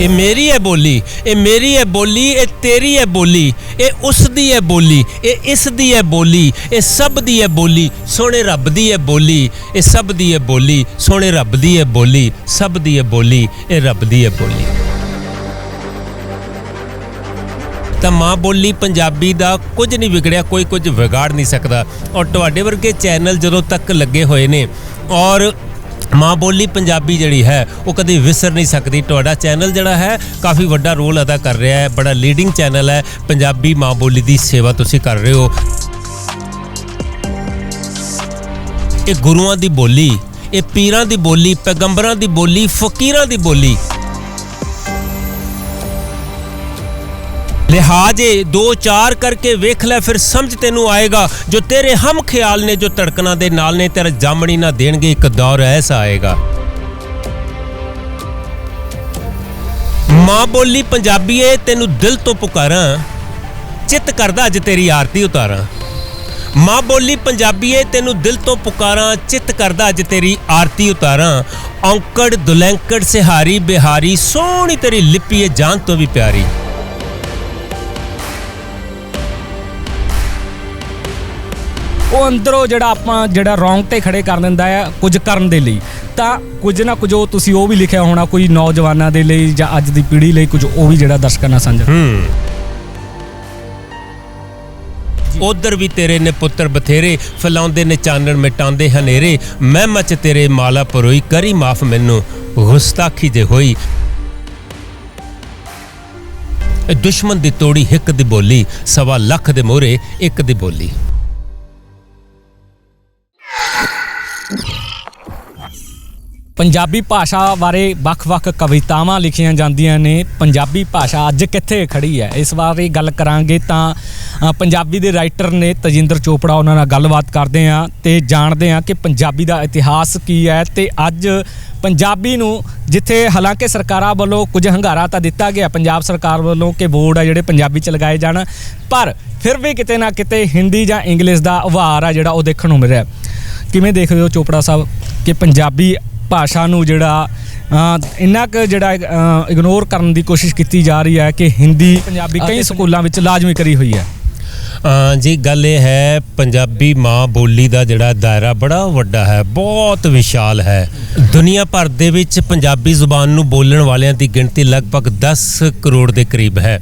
ਇਹ ਮੇਰੀ ਹੈ ਬੋਲੀ ਇਹ ਮੇਰੀ ਹੈ ਬੋਲੀ ਇਹ ਤੇਰੀ ਹੈ ਬੋਲੀ ਇਹ ਉਸ ਦੀ ਹੈ ਬੋਲੀ ਇਹ ਇਸ ਦੀ ਹੈ ਬੋਲੀ ਇਹ ਸਭ ਦੀ ਹੈ ਬੋਲੀ ਸੋਹਣੇ ਰੱਬ ਦੀ ਹੈ ਬੋਲੀ ਇਹ ਸਭ ਦੀ ਹੈ ਬੋਲੀ ਸੋਹਣੇ ਰੱਬ ਦੀ ਹੈ ਬੋਲੀ ਸਭ ਦੀ ਹੈ ਬੋਲੀ ਇਹ ਰੱਬ ਦੀ ਹੈ ਬੋਲੀ ਤਾਂ ਮਾਂ ਬੋਲੀ ਪੰਜਾਬੀ ਦਾ ਕੁਝ ਨਹੀਂ ਵਿਗੜਿਆ ਕੋਈ ਕੁਝ ਵਿਗਾੜ ਨਹੀਂ ਸਕਦਾ ਔਰ ਤੁਹਾਡੇ ਵਰਗੇ ਚੈਨਲ ਜਦੋਂ ਤੱਕ ਲੱਗੇ ਹੋਏ ਨੇ ਔਰ ਮਾਂ ਬੋਲੀ ਪੰਜਾਬੀ ਜਿਹੜੀ ਹੈ, ਉਹ ਕਦੇ ਵਿਸਰ ਨਹੀਂ ਸਕਦੀ। ਤੁਹਾਡਾ ਚੈਨਲ ਜਿਹੜਾ ਹੈ, ਕਾਫੀ ਵੱਡਾ ਰੋਲ ਅਦਾ ਕਰ ਰਿਹਾ ਹੈ। ਬੜਾ ਲੀਡਿੰਗ ਚੈਨਲ ਹੈ। ਪੰਜਾਬੀ ਮਾਂ ਬੋਲੀ ਦੀ ਸੇਵਾ ਤੁਸੀਂ ਕਰ ਰਹੇ ਹੋ। ਇਹ ਗੁਰੂਆਂ ਦੀ ਬੋਲੀ, ਇਹ ਪੀਰਾਂ ਦੀ ਬੋਲੀ, ਪੈਗੰਬਰਾਂ ਦੀ ਬੋਲੀ, ਫਕੀਰਾਂ ਦੀ ਬੋਲੀ ਲਿਹਾਜ਼ੇ ਦੋ ਚਾਰ ਕਰਕੇ ਵੇਖ ਲੈ, ਫਿਰ ਸਮਝ ਤੈਨੂੰ ਆਏਗਾ। ਜੋ ਤੇਰੇ ਹਮ ਖਿਆਲ ਨੇ, ਜੋ ਧੜਕਣਾਂ ਦੇ ਨਾਲ ਨੇ, ਤੇਰਾ ਜਾਮਣੀ ਨਾ ਦੇਣਗੇ, ਇੱਕ ਦੌਰ ਐਸਾ ਆਏਗਾ। ਮਾਂ ਬੋਲੀ ਪੰਜਾਬੀਏ ਤੈਨੂੰ ਦਿਲ ਤੋਂ ਪੁਕਾਰਾਂ, ਚਿੱਤ ਕਰਦਾ ਅੱਜ ਤੇਰੀ ਆਰਤੀ ਉਤਾਰਾਂ। ਮਾਂ ਬੋਲੀ ਪੰਜਾਬੀਏ ਤੈਨੂੰ ਦਿਲ ਤੋਂ ਪੁਕਾਰਾਂ, ਚਿੱਤ ਕਰਦਾ ਅੱਜ ਤੇਰੀ ਆਰਤੀ ਉਤਾਰਾਂ। ਔਂਕੜ ਦੁਲੈਂਕੜ ਸਿਹਾਰੀ ਬਿਹਾਰੀ, ਸੋਹਣੀ ਤੇਰੀ ਲਿਪੀ ਏ, ਜਾਨ ਤੋਂ ਵੀ ਪਿਆਰੀ। ਉਹ ਅੰਦਰੋਂ ਜਿਹੜਾ ਆਪਾਂ ਜਿਹੜਾ ਰੌਂਗ ਤੇ ਖੜੇ ਕਰ ਦਿੰਦਾ ਹੈ ਕੁਝ ਕਰਨ ਦੇ ਲਈ। ਤਾਂ ਕੁਝ ਨਾ ਕੁਝ ਉਹ ਤੁਸੀਂ ਉਹ ਵੀ ਲਿਖਿਆ ਹੋਣਾ ਕੋਈ ਨੌਜਵਾਨਾਂ ਦੇ ਲਈ ਜਾਂ ਅੱਜ ਦੀ ਪੀੜ੍ਹੀ ਲਈ ਕੁਝ ਉਹ ਵੀ ਜਿਹੜਾ ਦਰਸ਼ਕਾਂ ਨਾਲ ਸਾਂਝਾ। ਹੂੰ। ਉਧਰ ਵੀ ਤੇਰੇ ਨੇ ਪੁੱਤਰ ਬਥੇਰੇ ਫਲਾਉਂਦੇ ਨੇ ਚਾਨਣ ਮਿਟਾਉਂਦੇ ਹਨੇਰੇ। ਮੈਂ ਮਚ ਤੇਰੇ ਮਾਲਾ ਪਰੋਈ ਕਰੀ ਮਾਫ ਮੈਨੂੰ ਗੁਸਤਾਖੀ ਜੇ ਹੋਈ। ਦੁਸ਼ਮਣ ਦੀ ਤੋੜੀ ਹਿੱਕ ਦੀ ਬੋਲੀ ਸਵਾ ਲੱਖ ਦੇ ਮੋਹਰੇ ਇੱਕ ਦੀ ਬੋਲੀ। ਪੰਜਾਬੀ ਭਾਸ਼ਾ ਬਾਰੇ ਵੱਖ-ਵੱਖ ਕਵਿਤਾਵਾਂ ਲਿਖੀਆਂ ਜਾਂਦੀਆਂ ਨੇ। ਪੰਜਾਬੀ ਭਾਸ਼ਾ ਅੱਜ ਕਿੱਥੇ ਖੜੀ ਹੈ? ਇਸ ਬਾਰੇ ਗੱਲ ਕਰਾਂਗੇ ਤਾਂ ਪੰਜਾਬੀ ਦੇ ਰਾਈਟਰ ਨੇ ਤਜਿੰਦਰ ਚੋਪੜਾ ਉਹਨਾਂ ਨਾਲ ਗੱਲਬਾਤ ਕਰਦੇ ਹਾਂ ਤੇ ਜਾਣਦੇ ਹਾਂ ਕਿ ਪੰਜਾਬੀ ਦਾ ਇਤਿਹਾਸ ਕੀ ਹੈ ਤੇ ਅੱਜ ਪੰਜਾਬੀ ਨੂੰ ਜਿੱਥੇ ਹਾਲਾਂਕਿ ਸਰਕਾਰਾਂ ਵੱਲੋਂ ਕੁਝ ਹੰਗਾਰਾ ਤਾਂ ਦਿੱਤਾ ਗਿਆ, ਪੰਜਾਬ ਸਰਕਾਰ ਵੱਲੋਂ ਕਿ ਬੋਰਡ ਆ ਜਿਹੜੇ ਪੰਜਾਬੀ ਚ ਲਗਾਏ ਜਾਣ, ਪਰ ਫਿਰ ਵੀ ਕਿਤੇ ਨਾ ਕਿਤੇ ਹਿੰਦੀ ਜਾਂ ਇੰਗਲਿਸ਼ ਦਾ ਉਭਾਰ ਆ ਜਿਹੜਾ ਉਹ ਦੇਖਣ ਨੂੰ ਮਿਲ ਰਿਹਾ ਕਿਵੇਂ ਦੇਖਦੇ ਹੋ ਚੋਪੜਾ ਸਾਹਿਬ ਕਿ ਪੰਜਾਬੀ ਭਾਸ਼ਾ ਨੂੰ ਜਿਹੜਾ ਇੰਨਾ ਕੁ ਜਿਹੜਾ ਇਗਨੋਰ ਕਰਨ ਦੀ ਕੋਸ਼ਿਸ਼ ਕੀਤੀ ਜਾ ਰਹੀ ਹੈ ਕਿ ਹਿੰਦੀ ਪੰਜਾਬੀ ਕਈ ਸਕੂਲਾਂ ਵਿੱਚ ਲਾਜ਼ਮੀ ਕਰੀ ਹੋਈ ਹੈ। ਜੀ ਗੱਲ ਇਹ ਹੈ ਪੰਜਾਬੀ ਮਾਂ ਬੋਲੀ ਦਾ ਜਿਹੜਾ ਦਾਇਰਾ ਬੜਾ ਵੱਡਾ ਹੈ ਬਹੁਤ ਵਿਸ਼ਾਲ ਹੈ। ਦੁਨੀਆ ਭਰ ਦੇ ਵਿੱਚ ਪੰਜਾਬੀ ਜ਼ੁਬਾਨ ਨੂੰ ਬੋਲਣ ਵਾਲਿਆਂ ਦੀ ਗਿਣਤੀ ਲਗਭਗ 10 ਕਰੋੜ ਦੇ ਕਰੀਬ ਹੈ।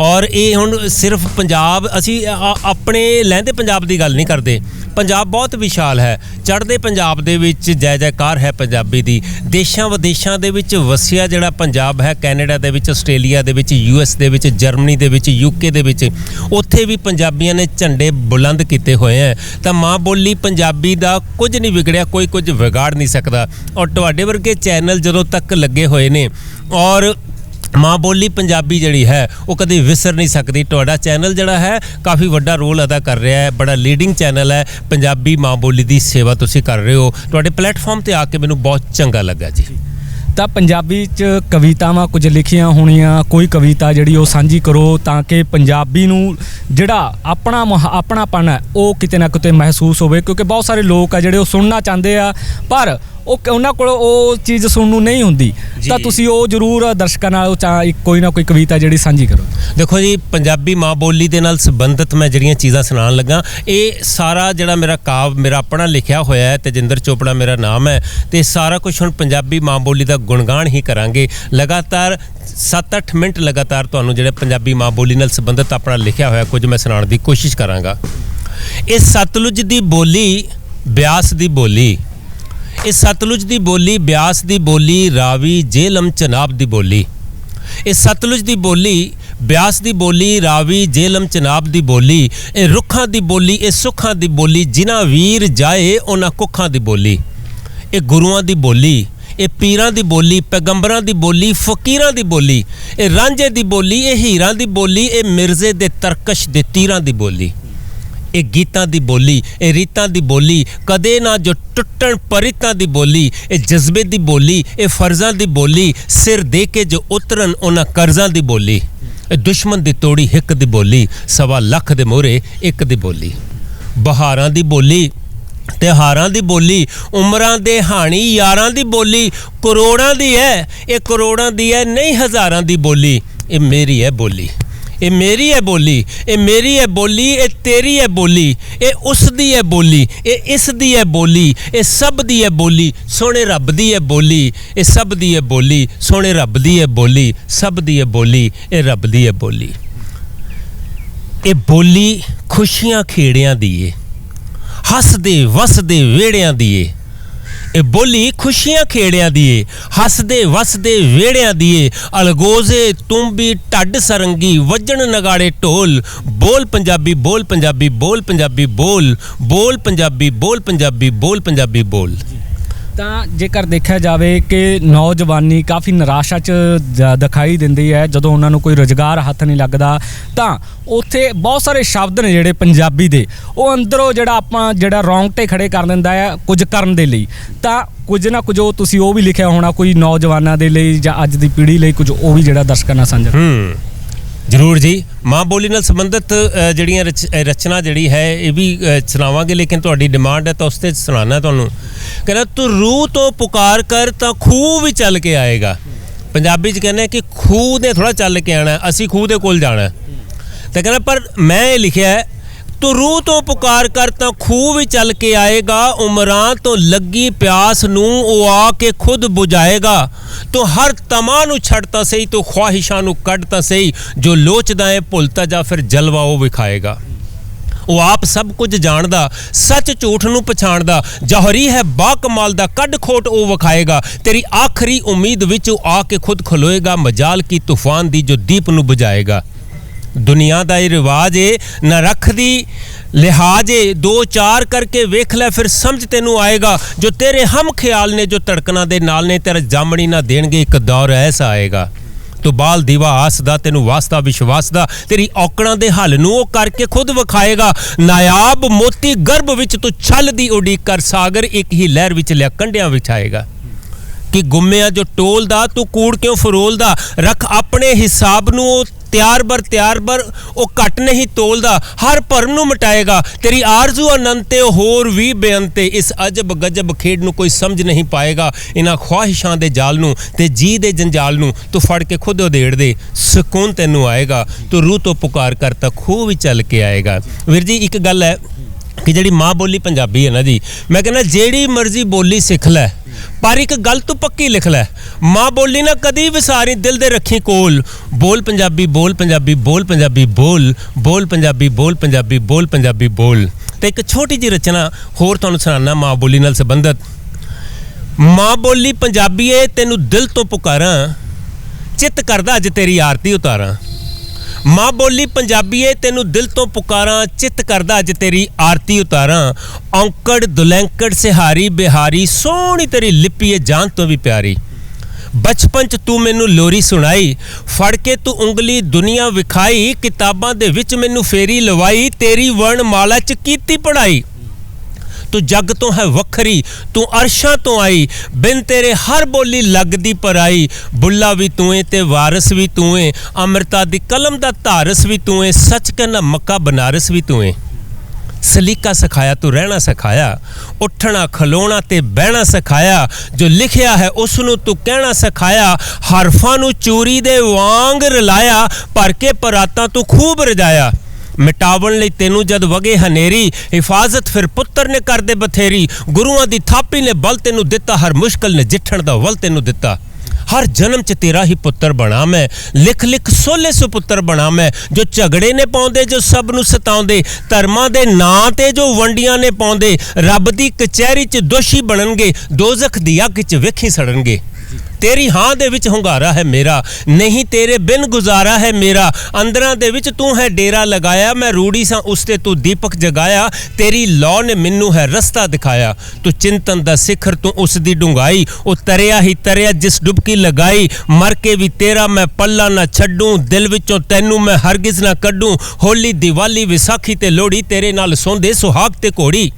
ਔਰ ਇਹ ਹੁਣ ਸਿਰਫ ਪੰਜਾਬ, ਅਸੀਂ ਆਪਣੇ ਲਹਿੰਦੇ ਪੰਜਾਬ ਦੀ ਗੱਲ ਨਹੀਂ ਕਰਦੇ। ਪੰਜਾਬ ਬਹੁਤ ਵਿਸ਼ਾਲ ਹੈ। ਚੜ੍ਹਦੇ ਪੰਜਾਬ ਦੇ ਵਿੱਚ ਜੈ ਜੈਕਾਰ ਹੈ ਪੰਜਾਬੀ ਦੀ। ਦੇਸ਼ਾਂ ਵਿਦੇਸ਼ਾਂ ਦੇ ਵਿੱਚ ਵਸਿਆ ਜਿਹੜਾ ਪੰਜਾਬ ਹੈ, ਕੈਨੇਡਾ ਦੇ ਵਿੱਚ, ਆਸਟ੍ਰੇਲੀਆ ਦੇ ਵਿੱਚ, ਯੂ ਯੂਐਸ ਦੇ ਵਿੱਚ, ਜਰਮਨੀ ਦੇ ਵਿੱਚ ਯੂਕੇ ਦੇ ਵਿੱਚ, ਉੱਥੇ ਵੀ ਪੰਜਾਬੀਆਂ ਨੇ ਝੰਡੇ ਬੁਲੰਦ ਕੀਤੇ ਹੋਏ ਹੈ। ਤਾਂ ਮਾਂ ਬੋਲੀ ਪੰਜਾਬੀ ਦਾ ਕੁਝ ਨਹੀਂ ਵਿਗੜਿਆ, ਕੋਈ ਕੁਝ ਵਿਗਾੜ ਨਹੀਂ ਸਕਦਾ। ਔਰ ਤੁਹਾਡੇ ਵਰਗੇ ਚੈਨਲ ਜਦੋਂ ਤੱਕ ਲੱਗੇ ਹੋਏ ਨੇ, ਔਰ ਮਾਂ ਬੋਲੀ ਪੰਜਾਬੀ ਜਿਹੜੀ ਹੈ, ਉਹ ਕਦੇ ਵਿਸਰ ਨਹੀਂ ਸਕਦੀ। ਤੁਹਾਡਾ ਚੈਨਲ ਜਿਹੜਾ ਹੈ, ਕਾਫੀ ਵੱਡਾ ਰੋਲ ਅਦਾ ਕਰ ਰਿਹਾ ਹੈ। ਬੜਾ ਲੀਡਿੰਗ ਚੈਨਲ ਹੈ। ਪੰਜਾਬੀ ਮਾਂ ਬੋਲੀ ਦੀ ਸੇਵਾ ਤੁਸੀਂ ਕਰ ਰਹੇ ਹੋ। ਤੁਹਾਡੇ ਪਲੇਟਫਾਰਮ ਤੇ ਆ ਕੇ ਮੈਨੂੰ ਬਹੁਤ ਚੰਗਾ ਲੱਗਾ ਜੀ। ਤਾਂ ਪੰਜਾਬੀ ਚ ਕਵਿਤਾਵਾਂ ਕੁਝ ਲਿਖੀਆਂ ਹੋਣੀਆਂ, ਕੋਈ ਕਵਿਤਾ ਜਿਹੜੀ ਉਹ ਸਾਂਝੀ ਕਰੋ ਤਾਂ ਕਿ ਪੰਜਾਬੀ ਨੂੰ ਜਿਹੜਾ ਆਪਣਾ ਮਹ- ਆਪਣਾਪਨ ਹੈ, ਉਹ ਕਿਤੇ ਨਾ ਕਿਤੇ ਮਹਿਸੂਸ ਹੋਵੇ। ਕਿਉਂਕਿ ਬਹੁਤ ਸਾਰੇ ਲੋਕ ਆ ਜਿਹੜੇ ਉਹ ਸੁਣਨਾ ਚਾਹੁੰਦੇ ਆ, ਪਰ ਉਹ ਉਹਨਾਂ ਕੋਲ ਉਹ ਚੀਜ਼ ਸੁਣਨ ਨੂੰ ਨਹੀਂ ਹੁੰਦੀ। ਤਾਂ ਤੁਸੀਂ ਉਹ ਜ਼ਰੂਰ ਦਰਸ਼ਕਾਂ ਨਾਲ ਕੋਈ ਨਾ ਕੋਈ ਕਵਿਤਾ ਜਿਹੜੀ ਸਾਂਝੀ ਕਰੋ। ਦੇਖੋ ਜੀ ਪੰਜਾਬੀ ਮਾਂ ਬੋਲੀ ਦੇ ਨਾਲ ਸੰਬੰਧਿਤ ਮੈਂ ਜਿਹੜੀਆਂ ਚੀਜ਼ਾਂ ਸੁਣਾਉਣ ਲੱਗਾ ਇਹ ਸਾਰਾ ਜਿਹੜਾ ਮੇਰਾ ਕਾਵ ਮੇਰਾ ਆਪਣਾ ਲਿਖਿਆ ਹੋਇਆ ਹੈ ਤੇਜਿੰਦਰ ਚੋਪੜਾ ਮੇਰਾ ਨਾਮ ਹੈ ਤੇ ਸਾਰਾ ਕੁਝ ਹੁਣ ਪੰਜਾਬੀ ਮਾਂ ਬੋਲੀ ਦਾ ਗੁਣਗਾਨ ਹੀ ਕਰਾਂਗੇ। ਲਗਾਤਾਰ 7-8 ਮਿੰਟ ਲਗਾਤਾਰ ਤੁਹਾਨੂੰ ਜਿਹੜੇ ਪੰਜਾਬੀ ਮਾਂ ਬੋਲੀ ਨਾਲ ਸੰਬੰਧਿਤ ਆਪਣਾ ਲਿਖਿਆ ਹੋਇਆ ਕੁਝ ਮੈਂ ਸੁਣਾਉਣ ਦੀ ਕੋਸ਼ਿਸ਼ ਕਰਾਂਗਾ। ਇਹ ਸਤਲੁਜ ਦੀ ਬੋਲੀ ਬਿਆਸ ਦੀ ਬੋਲੀ ਇਹ ਸਤਲੁਜ ਦੀ ਬੋਲੀ ਬਿਆਸ ਦੀ ਬੋਲੀ ਰਾਵੀ ਜੇਲਮ ਚਨਾਬ ਦੀ ਬੋਲੀ ਇਹ ਸਤਲੁਜ ਦੀ ਬੋਲੀ ਬਿਆਸ ਦੀ ਬੋਲੀ ਰਾਵੀ ਜੇਲਮ ਚਨਾਬ ਦੀ ਬੋਲੀ ਇਹ ਰੁੱਖਾਂ ਦੀ ਬੋਲੀ ਇਹ ਸੁੱਖਾਂ ਦੀ ਬੋਲੀ ਜਿਨ੍ਹਾਂ ਵੀਰ ਜਾਏ ਉਹਨਾਂ ਕੁੱਖਾਂ ਦੀ ਬੋਲੀ ਇਹ ਗੁਰੂਆਂ ਦੀ ਬੋਲੀ ਇਹ ਪੀਰਾਂ ਦੀ ਬੋਲੀ ਪੈਗੰਬਰਾਂ ਦੀ ਬੋਲੀ ਫਕੀਰਾਂ ਦੀ ਬੋਲੀ ਇਹ ਰਾਂਝੇ ਦੀ ਬੋਲੀ ਇਹ ਹੀਰਾਂ ਦੀ ਬੋਲੀ ਇਹ ਮਿਰਜ਼ੇ ਦੇ ਤਰਕਸ਼ ਦੇ ਤੀਰਾਂ ਦੀ ਬੋਲੀ ਇਹ ਗੀਤਾਂ ਦੀ ਬੋਲੀ ਇਹ ਰੀਤਾਂ ਦੀ ਬੋਲੀ ਕਦੇ ਨਾ ਜੋ ਟੁੱਟਣ ਪਰਿਤਾਂ ਦੀ ਬੋਲੀ ਇਹ ਜਜ਼ਬੇ ਦੀ ਬੋਲੀ ਇਹ ਫਰਜ਼ਾਂ ਦੀ ਬੋਲੀ ਸਿਰ ਦੇ ਕੇ ਜੋ ਉਤਰਨ ਉਹਨਾਂ ਕਰਜ਼ਾਂ ਦੀ ਬੋਲੀ ਇਹ ਦੁਸ਼ਮਣ ਦੀ ਤੋੜੀ ਹਿੱਕ ਦੀ ਬੋਲੀ ਸਵਾ ਲੱਖ ਦੇ ਮੋਹਰੇ ਇੱਕ ਦੀ ਬੋਲੀ ਬਹਾਰਾਂ ਦੀ ਬੋਲੀ ਤਿਉਹਾਰਾਂ ਦੀ ਬੋਲੀ ਉਮਰਾਂ ਦੇ ਹਾਣੀ ਯਾਰਾਂ ਦੀ ਬੋਲੀ ਕਰੋੜਾਂ ਦੀ ਹੈ ਇਹ ਕਰੋੜਾਂ ਦੀ ਹੈ ਨਹੀਂ ਹਜ਼ਾਰਾਂ ਦੀ ਬੋਲੀ ਇਹ ਮੇਰੀ ਹੈ ਬੋਲੀ ਇਹ ਮੇਰੀ ਹੈ ਬੋਲੀ ਇਹ ਮੇਰੀ ਹੈ ਬੋਲੀ ਇਹ ਤੇਰੀ ਹੈ ਬੋਲੀ ਇਹ ਉਸ ਦੀ ਹੈ ਬੋਲੀ ਇਹ ਇਸ ਦੀ ਹੈ ਬੋਲੀ ਇਹ ਸਭ ਦੀ ਹੈ ਬੋਲੀ ਸੋਹਣੇ ਰੱਬ ਦੀ ਹੈ ਬੋਲੀ ਇਹ ਸਭ ਦੀ ਹੈ ਬੋਲੀ ਸੋਹਣੇ ਰੱਬ ਦੀ ਹੈ ਬੋਲੀ ਸਭ ਦੀ ਹੈ ਬੋਲੀ ਇਹ ਰੱਬ ਦੀ ਹੈ ਬੋਲੀ ਇਹ ਬੋਲੀ ਖੁਸ਼ੀਆਂ ਖੇੜਿਆਂ ਦੀ ਏ ਹੱਸਦੇ ਵਸਦੇ ਵਿਹੜਿਆਂ ਦੀ ਏ ਇਹ ਬੋਲੀ ਖੁਸ਼ੀਆਂ ਖੇੜਿਆਂ ਦੀ ਏ, ਹੱਸਦੇ ਵਸਦੇ ਵੇੜਿਆਂ ਦੀ ਏ, ਅਲਗੋਜ਼ੇ ਤੁੰਬੀ ਢੱਡ ਸਰੰਗੀ ਵੱਜਣ ਨਗਾੜੇ ਢੋਲ, ਬੋਲ ਪੰਜਾਬੀ ਬੋਲ ਪੰਜਾਬੀ ਬੋਲ ਪੰਜਾਬੀ, ਬੋਲ ਬੋਲ ਪੰਜਾਬੀ ਬੋਲ ਪੰਜਾਬੀ ਬੋਲ ਪੰਜਾਬੀ, ਬੋਲ। ਤਾਂ ਜੇਕਰ ਦੇਖਿਆ ਜਾਵੇ ਕਿ ਨੌਜਵਾਨੀ ਕਾਫੀ ਨਿਰਾਸ਼ਾ 'ਚ ਜ- ਦਿਖਾਈ ਦਿੰਦੀ ਹੈ ਜਦੋਂ ਉਹਨਾਂ ਨੂੰ ਕੋਈ ਰੋਜ਼ਗਾਰ ਹੱਥ ਨਹੀਂ ਲੱਗਦਾ ਤਾਂ ਉੱਥੇ ਬਹੁਤ ਸਾਰੇ ਸ਼ਬਦ ਨੇ ਜਿਹੜੇ ਪੰਜਾਬੀ ਦੇ। ਉਹ ਅੰਦਰੋਂ ਜਿਹੜਾ ਆਪਾਂ ਜਿਹੜਾ ਰੌਂਗਟੇ ਖੜੇ ਕਰ ਦਿੰਦਾ ਹੈ ਕੁਝ ਕਰਨ ਦੇ ਲਈ। ਤਾਂ ਕੁਝ ਨਾ ਕੁਝ ਉਹ ਤੁਸੀਂ ਉਹ ਵੀ ਲਿਖਿਆ ਹੋਣਾ ਕੋਈ ਨੌਜਵਾਨਾਂ ਦੇ ਲਈ ਜਾਂ ਅੱਜ ਦੀ ਪੀੜ੍ਹੀ ਲਈ ਕੁਝ ਉਹ ਵੀ ਜਿਹੜਾ ਦਰਸ਼ਕਾਂ ਨਾਲ ਸਾਂਝਾ। ਹੂੰ ਜ਼ਰੂਰ ਜੀ। ਮਾਂ ਬੋਲੀ ਨਾਲ ਸੰਬੰਧਿਤ ਅ, ਜਿਹੜੀਆਂ ਰਚ- ਅ, ਰਚਨਾ ਜਿਹੜੀ ਹੈ ਇਹ ਵੀ ਅ, ਸੁਣਾਵਾਂਗੇ ਲੇਕਿਨ ਤੁਹਾਡੀ ਡਿਮਾਂਡ ਹੈ ਤਾਂ ਉਸ ਤੇ ਸੁਣਾਣਾ ਤੁਹਾਨੂੰ। ਕਹਿੰਦਾ, ਤੂੰ ਰੂਹ ਤੋਂ ਪੁਕਾਰ ਕਰ ਤਾਂ ਖੂਹ ਵੀ ਚੱਲ ਕੇ ਆਏਗਾ। ਪੰਜਾਬੀ ਚ ਕਹਿੰਦੇ ਕਿ ਖੂਹ ਦੇ ਥੋੜਾ ਚੱਲ ਕੇ ਆਣਾ, ਅਸੀਂ ਖੂਹ ਦੇ ਕੋਲ ਜਾਣਾ। ਤਾਂ ਕਹਿੰਦਾ, ਪਰ ਮੈਂ ਇਹ ਲਿਖਿਆ ਤੂੰ ਰੂਹ ਤੋਂ ਪੁਕਾਰ ਕਰ ਤਾਂ ਖੂਹ ਵੀ ਚੱਲ ਕੇ ਆਏਗਾ, ਉਮਰਾਂ ਤੋਂ ਲੱਗੀ ਪਿਆਸ ਨੂੰ ਉਹ ਆ ਕੇ ਖੁਦ 부ਝਾਏਗਾ ਤੂੰ ਹਰ ਤਮਾ ਨੂੰ ਛੱਡਤਾ ਸਹੀ, ਤੂੰ ਖਵਾਹਿਸ਼ਾਂ ਨੂੰ ਕੱਢਤਾ ਸਹੀ, ਜੋ ਲੋਚਦਾ ਹੈ ਭੁੱਲਤਾ ਜਾਂ ਫਿਰ ਜਲਵਾ ਉਹ ਵਿਖਾਏਗਾ। ਉਹ ਆਪ ਸਭ ਕੁਝ ਜਾਣਦਾ, ਸੱਚ ਝੂਠ ਨੂੰ ਪਛਾਣਦਾ, ਜਹਰੀ ਹੈ ਬਾ ਕਮਾਲ ਦਾ ਕੱਢ ਖੋਟ ਉਹ ਵਿਖਾਏਗਾ, ਤੇਰੀ ਆਖਰੀ ਉਮੀਦ ਵਿੱਚ ਉਹ ਆ ਕੇ ਖੁਦ ਖਲੋਏਗਾ, ਮਜਾਲ ਕੀ ਤੂਫਾਨ ਦੀ ਜੋ ਦੀਪ ਨੂੰ ਬੁਝਾਏਗਾ। ਦੁਨੀਆ ਦਾ ਇਹ ਰਿਵਾਜ ਏ, ਨਾ ਰੱਖਦੀ ਲਿਹਾਜ਼ ਏ, ਦੋ ਚਾਰ ਕਰਕੇ ਵੇਖ ਲੈ ਫਿਰ ਸਮਝ ਤੈਨੂੰ ਆਏਗਾ, ਜੋ ਤੇਰੇ ਹਮ ਖਿਆਲ ਨੇ, ਜੋ ਧੜਕਣਾ ਦੇ ਨਾਲ ਨੇ, ਤੇਰਾ ਜਾਮਣੀ ਨਾ ਦੇਣਗੇ, ਇੱਕ ਦੌਰ ਐਸਾ ਆਏਗਾ। ਤੂੰ ਬਾਲ ਦੀਵਾ ਆਸ ਦਾ ਤੈਨੂੰ ਵਾਸਤਾ ਵਿਸ਼ਵਾਸ ਦਾ, ਤੇਰੀ ਔਕੜਾਂ ਦੇ ਹੱਲ ਨੂੰ ਉਹ ਕਰਕੇ ਖੁਦ ਵਿਖਾਏਗਾ। ਨਾਇਆਬ ਮੋਤੀ ਗਰਭ ਵਿੱਚ ਤੂੰ ਛਲ ਦੀ ਉਡੀਕ ਕਰ, ਸਾਗਰ ਇੱਕ ਹੀ ਲਹਿਰ ਵਿੱਚ ਲਿਆ, ਕੰਡਿਆਂ ਵਿਛਾਏਗਾ ਕਿ ਗੁੰਮਿਆ ਜੋ ਟੋਲਦਾ ਤੂੰ ਕੂੜ ਕਿਉਂ ਫਰੋਲਦਾ? ਰੱਖ ਆਪਣੇ ਹਿਸਾਬ ਨੂੰ ਉਹ ਤਿਆਰ ਬਰ ਤਿਆਰ ਬਰ, ਉਹ ਘਟ ਨਹੀਂ ਤੋਲਦਾ, ਹਰ ਭਰਮ ਨੂੰ ਮਟਾਏਗਾ। ਤੇਰੀ ਆਰਜ਼ੂ ਅਨੰਤ ਤੇ ਹੋਰ ਵੀ ਬੇਅੰਤ 'ਤੇ ਇਸ ਅਜਬ ਗਜਬ ਖੇਡ ਨੂੰ ਕੋਈ ਸਮਝ ਨਹੀਂ ਪਾਏਗਾ। ਇਹਨਾਂ ਖਵਾਹਿਸ਼ਾਂ ਦੇ ਜਾਲ ਨੂੰ ਤੇ ਜੀ ਦੇ ਜੰਜਾਲ ਨੂੰ ਤੂੰ ਫੜ ਕੇ ਖੁਦ ਉਧੇੜ ਦੇ। ਸਕੂਨ ਤੈਨੂੰ ਆਏਗਾ। ਤੂੰ ਰੂਹ ਤੋਂ ਪੁਕਾਰ ਕਰ ਤਾਂ ਖੂਹ ਵੀ ਚੱਲ ਕੇ ਆਏਗਾ। ਵੀਰ ਜੀ, ਇੱਕ ਗੱਲ ਹੈ ਕਿ ਜਿਹੜੀ ਮਾਂ ਬੋਲੀ ਪੰਜਾਬੀ ਹੈ ਨਾ ਜੀ, ਮੈਂ ਕਹਿੰਦਾ ਜਿਹੜੀ ਮਰਜ਼ੀ ਬੋਲੀ ਸਿੱਖ ਲੈ, ਪਰ ਇੱਕ ਗੱਲ ਤੂੰ ਪੱਕੀ ਲਿਖ ਲੈ। ਮਾਂ ਬੋਲੀ ਨਾ ਕਦੀ ਵਿਸਾਰੀ ਦਿਲ ਦੇ ਰੱਖੀ ਕੋਲ, ਬੋਲ ਪੰਜਾਬੀ ਬੋਲ ਪੰਜਾਬੀ ਬੋਲ ਪੰਜਾਬੀ, ਬੋਲ ਬੋਲ ਪੰਜਾਬੀ ਬੋਲ ਪੰਜਾਬੀ ਬੋਲ ਪੰਜਾਬੀ, ਬੋਲ। ਤੇ ਇੱਕ ਛੋਟੀ ਜਿਹੀ ਰਚਨਾ ਹੋਰ ਤੁਹਾਨੂੰ ਸੁਣਾਉਣਾ ਮਾਂ ਬੋਲੀ ਨਾਲ ਸੰਬੰਧਿਤ। ਮਾਂ ਬੋਲੀ ਪੰਜਾਬੀ ਏ, ਤੈਨੂੰ ਦਿਲ ਤੋਂ ਪੁਕਾਰਾਂ, ਚਿੱਤ ਕਰਦਾ ਅੱਜ ਤੇਰੀ ਆਰਤੀ ਉਤਾਰਾਂ। ਮਾਂ ਬੋਲੀ ਪੰਜਾਬੀਏ ਤੈਨੂੰ ਦਿਲ ਤੋਂ ਪੁਕਾਰਾਂ, ਚਿੱਤ ਕਰਦਾ ਅੱਜ ਤੇਰੀ ਆਰਤੀ ਉਤਾਰਾਂ। ਔਂਕੜ, ਦੁਲੈਂਕੜ, ਸਿਹਾਰੀ, ਬਿਹਾਰੀ, ਸੋਹਣੀ ਤੇਰੀ ਲਿਪੀ ਏ, ਜਾਨ ਤੋਂ ਵੀ ਪਿਆਰੀ। ਬਚਪਨ ਚ ਤੂੰ ਮੈਨੂੰ ਲੋਰੀ ਸੁਣਾਈ, ਫੜ ਕੇ ਤੂੰ ਉਂਗਲੀ ਦੁਨੀਆ ਵਿਖਾਈ, ਕਿਤਾਬਾਂ ਦੇ ਵਿੱਚ ਮੈਨੂੰ ਫੇਰੀ ਲਵਾਈ, ਤੇਰੀ ਵਰਣ ਮਾਲਾ ਚ ਕੀਤੀ ਪੜਾਈ ਤੂੰ ਜੱਗ ਤੋਂ ਹੈ ਵੱਖਰੀ, ਤੂੰ ਅਰਸ਼ਾਂ ਤੋਂ ਆਈ, ਬਿਨ ਤੇਰੇ ਹਰ ਬੋਲੀ ਲੱਗਦੀ ਪਰਾਈ। ਬੁੱਲਾ ਵੀ ਤੂੰ ਏ ਤੇ ਵਾਰਿਸ ਵੀ ਤੂੰ ਏ, ਅੰਮ੍ਰਿਤਾ ਦੀ ਕਲਮ ਦਾ ਧਾਰਸ ਵੀ ਤੂੰ ਏ ਸੱਚ ਕਹਿੰਦਾ ਮੱਕਾ ਬਨਾਰਸ ਵੀ ਤੂੰ ਏ। ਸਲੀਕਾ ਸਿਖਾਇਆ, ਤੂੰ ਰਹਿਣਾ ਸਿਖਾਇਆ, ਉੱਠਣਾ, ਖਲੋਣਾ ਤੇ ਬਹਿਣਾ ਸਿਖਾਇਆ, ਜੋ ਲਿਖਿਆ ਹੈ ਉਸ ਨੂੰ ਤੂੰ ਕਹਿਣਾ ਸਿਖਾਇਆ। ਹਰਫਾਂ ਨੂੰ ਚੂਰੀ ਦੇ ਵਾਂਗ ਰਲਾਇਆ, ਭਰ ਕੇ ਪਰਾਤਾਂ ਤੂੰ ਖੂਬ ਰਜਾਇਆ। ਮਿਟਾਵਣ ਲਈ ਤੈਨੂੰ ਜਦ ਵਗੇ ਹਨੇਰੀ, ਹਿਫਾਜ਼ਤ ਫਿਰ ਪੁੱਤਰ ਨੇ ਕਰਦੇ ਬਥੇਰੀ, ਗੁਰੂਆਂ ਦੀ ਥਾਪੀ ਨੇ ਬਲ ਤੈਨੂੰ ਦਿੱਤਾ, ਹਰ ਮੁਸ਼ਕਲ ਨੇ ਜਿੱਠਣ ਦਾ ਵਲ ਤੈਨੂੰ ਦਿੱਤਾ। ਹਰ ਜਨਮ ਚ ਤੇਰਾ ਹੀ ਪੁੱਤਰ ਬਣਾ ਮੈਂ, ਲਿਖ ਲਿਖ ਸੋਲੇ ਸੁਪੁੱਤਰ ਬਣਾ ਮੈਂ, ਜੋ ਝਗੜੇ ਨੇ ਪਾਉਂਦੇ, ਜੋ ਸਭ ਨੂੰ ਸਤਾਉਂਦੇ, ਧਰਮਾਂ ਦੇ ਨਾਂ ਤੇ ਜੋ ਵੰਡੀਆਂ ਨੇ ਪਾਉਂਦੇ, ਰੱਬ ਦੀ ਕਚਹਿਰੀ ਚ ਦੋਸ਼ੀ ਬਣਨਗੇ, ਦੋਜ਼ਖ ਦੀ ਅੱਗ ਚ ਵੇਖੀ ਸੜਨਗੇ। ਤੇਰੀ ਹਾਂ ਦੇ ਵਿੱਚ ਹੁੰਗਾਰਾ ਹੈ ਮੇਰਾ, ਨਹੀਂ ਤੇਰੇ ਬਿਨ ਗੁਜ਼ਾਰਾ ਹੈ ਮੇਰਾ। ਅੰਦਰਾਂ ਦੇ ਵਿੱਚ ਤੂੰ ਹੈ ਡੇਰਾ ਲਗਾਇਆ, ਮੈਂ ਰੂੜੀ ਸਾਂ ਉਸ ਤੇ ਤੂੰ ਦੀਪਕ ਜਗਾਇਆ। ਤੇਰੀ ਲੌ ਨੇ ਮੈਨੂੰ ਹੈ ਰਸਤਾ ਦਿਖਾਇਆ। ਤੂੰ ਚਿੰਤਨ ਦਾ ਸਿਖਰ, ਤੂੰ ਉਸ ਦੀ ਡੁੰਗਾਈ ਉਹ ਤਰਿਆ ਹੀ ਤਰਿਆ, ਜਿਸ ਡੁਬਕੀ ਲਗਾਈ। ਮਰ ਕੇ ਵੀ ਤੇਰਾ ਮੈਂ ਪੱਲਾ ਨਾ ਛੱਡੂੰ, ਦਿਲ ਵਿੱਚੋਂ ਤੈਨੂੰ ਮੈਂ ਹਰਗਿਜ਼ ਨਾ ਕੱਢੂੰ। ਹੋਲੀ ਦੀਵਾਲੀ ਵਿਸਾਖੀ ਤੇ ਲੋਹੜੀ ਤੇਰੇ ਨਾਲ ਸੌਂਦੇ, ਸੁਹਾਗ ਤੇ ਘੋੜੀ।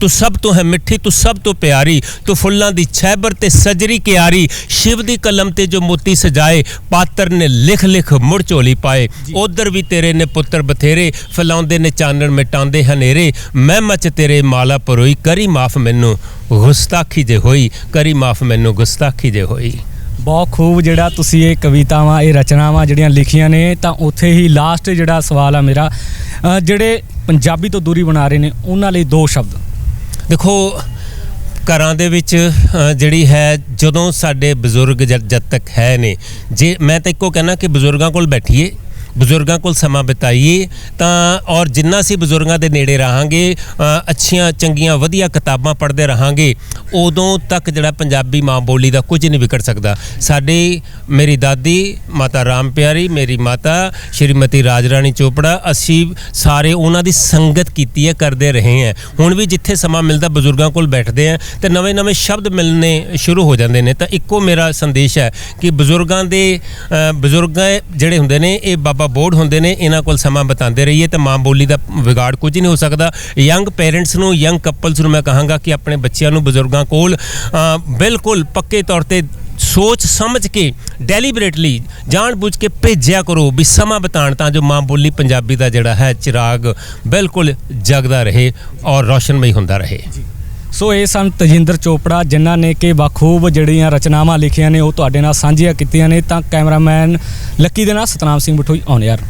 ਤੂੰ ਸਭ ਤੋਂ ਹੈ ਮਿੱਠੀ ਤੂੰ ਸਭ ਤੋਂ ਪਿਆਰੀ ਤੂੰ ਫੁੱਲਾਂ ਦੀ ਛੈਬਰ ਤੇ ਸਜਰੀ ਕਿਆਰੀ ਸ਼ਿਵ ਦੀ ਕਲਮ ਤੇ ਜੋ ਮੋਤੀ ਸਜਾਏ ਪਾਤਰ ਨੇ ਲਿਖ ਲਿਖ ਮੁੜ ਝੋਲੀ ਪਾਏ। ਉਧਰ ਵੀ ਤੇਰੇ ਨੇ ਪੁੱਤਰ ਬਥੇਰੇ ਫਲਾਉਂਦੇ ਨੇ ਚਾਨਣ ਮਿਟਾਉਂਦੇ ਹਨੇਰੇ। ਮੈਂ ਮਚ ਤੇਰੇ ਮਾਲਾ ਪਰੋਈ ਕਰੀ ਮਾਫ ਮੈਨੂੰ ਗੁਸਤਾਖੀ ਜੇ ਹੋਈ ਕਰੀ ਮਾਫ ਮੈਨੂੰ ਗੁਸਤਾਖੀ ਜੇ ਹੋਈ। ਬਹੁਤ ਖੂਬ ਜਿਹੜਾ ਤੁਸੀਂ ਇਹ ਕਵਿਤਾਵਾਂ ਇਹ ਰਚਨਾਵਾਂ ਜਿਹੜੀਆਂ ਲਿਖੀਆਂ ਨੇ ਤਾਂ ਉੱਥੇ ਹੀ ਲਾਸਟ ਜਿਹੜਾ ਸਵਾਲ ਆ ਮੇਰਾ ਜਿਹੜੇ ਪੰਜਾਬੀ ਤੋਂ ਦੂਰੀ ਬਣਾ ਰਹੇ ਨੇ ਉਹਨਾਂ ਲਈ ਦੋ ਸ਼ਬਦ। ਦੇਖੋ, ਘਰਾਂ ਦੇ ਵਿੱਚ ਜਿਹੜੀ ਹੈ, ਜਦੋਂ ਸਾਡੇ ਬਜ਼ੁਰਗ ਜਦ ਜਦ ਤੱਕ ਹੈ ਨੇ, ਜੇ ਮੈਂ ਤਾਂ ਇੱਕੋ ਕਹਿਣਾ ਕਿ ਬਜ਼ੁਰਗਾਂ ਕੋਲ ਬੈਠੀਏ ਬਜ਼ੁਰਗਾਂ ਕੋਲ ਸਮਾਂ ਬਿਤਾਈਏ ਤਾਂ ਔਰ ਜਿੰਨਾ ਅਸੀਂ ਬਜ਼ੁਰਗਾਂ ਦੇ ਨੇੜੇ ਰਹਾਂਗੇ ਅੱਛੀਆਂ ਚੰਗੀਆਂ ਵਧੀਆ ਕਿਤਾਬਾਂ ਪੜ੍ਹਦੇ ਰਹਾਂਗੇ ਉਦੋਂ ਤੱਕ ਜਿਹੜਾ ਪੰਜਾਬੀ ਮਾਂ ਬੋਲੀ ਦਾ ਕੁਝ ਨਹੀਂ ਵਿਗੜ ਸਕਦਾ। ਸਾਡੀ ਮੇਰੀ ਦਾਦੀ ਮਾਤਾ ਰਾਮ ਪਿਆਰੀ ਮੇਰੀ ਮਾਤਾ ਸ਼੍ਰੀਮਤੀ ਰਾਜ ਰਾਣੀ ਚੋਪੜਾ ਅਸੀਂ ਸਾਰੇ ਉਹਨਾਂ ਦੀ ਸੰਗਤ ਕੀਤੀ ਹੈ ਕਰਦੇ ਰਹੇ ਹਾਂ। ਹੁਣ ਵੀ ਜਿੱਥੇ ਸਮਾਂ ਮਿਲਦਾ ਬਜ਼ੁਰਗਾਂ ਕੋਲ ਬੈਠਦੇ ਆ ਤੇ ਨਵੇਂ-ਨਵੇਂ ਸ਼ਬਦ ਮਿਲਨੇ ਸ਼ੁਰੂ ਹੋ ਜਾਂਦੇ ਨੇ ਤਾਂ ਇੱਕੋ ਮੇਰਾ ਸੰਦੇਸ਼ ਹੈ ਕਿ ਬਜ਼ੁਰਗਾਂ ਦੇ ਅ, ਬਜ਼ੁਰਗ ਜਿਹੜੇ ਹੁੰਦੇ ਨੇ ਇਹ ਬਾਬਾ ਬੋਰਡ ਹੁੰਦੇ ਨੇ, ਇਹਨਾਂ ਕੋਲ ਸਮਾਂ ਬਿਤਾਉਂਦੇ ਰਹੀਏ ਤੇ ਮਾਂ ਬੋਲੀ ਦਾ ਵਿਗਾੜ ਕੁਝ ਨਹੀਂ ਹੋ ਸਕਦਾ। ਯੰਗ ਪੇਰੈਂਟਸ ਨੂੰ ਯੰਗ ਕਪਲਸ ਨੂੰ ਮੈਂ ਕਹਾਂਗਾ ਕਿ ਆਪਣੇ ਬੱਚਿਆਂ ਨੂੰ, ਬਜ਼ੁਰਗਾਂ ਕੋਲ ਬਿਲਕੁਲ ਪੱਕੇ ਤੌਰ ਤੇ ਸੋਚ ਸਮਝ ਕੇ ਡੈਲੀਬਰੇਟਲੀ ਜਾਣ ਬੁੱਝ ਕੇ ਭੇਜਿਆ ਕਰੋ ਵੀ ਸਮਾਂ ਬਿਤਾਉਣ ਤਾਂ ਜੋ ਮਾਂ ਬੋਲੀ ਪੰਜਾਬੀ ਦਾ ਜਿਹੜਾ ਹੈ ਚਿਰਾਗ ਬਿਲਕੁਲ ਜਗਦਾ ਰਹੇ ਔਰ ਰੌਸ਼ਨਮਈ ਹੁੰਦਾ ਰਹੇ। ਸੋ ਇਹ ਸਨ ਤਜਿੰਦਰ ਚੋਪੜਾ, ਜਿਨ੍ਹਾਂ ਨੇ ਕਿ ਬਖੂਬ ਜਿਹੜੀਆਂ ਰਚਨਾਵਾਂ ਲਿਖੀਆਂ ਨੇ, ਉਹ ਤੁਹਾਡੇ ਨਾਲ ਸਾਂਝੀਆਂ ਕੀਤੀਆਂ ਨੇ। ਤਾਂ ਕੈਮਰਾਮੈਨ ਲੱਕੀ ਦੇ ਨਾਲ ਸਤਨਾਮ ਸਿੰਘ ਬਠੋਈ ਔਨ ਯਾਰ।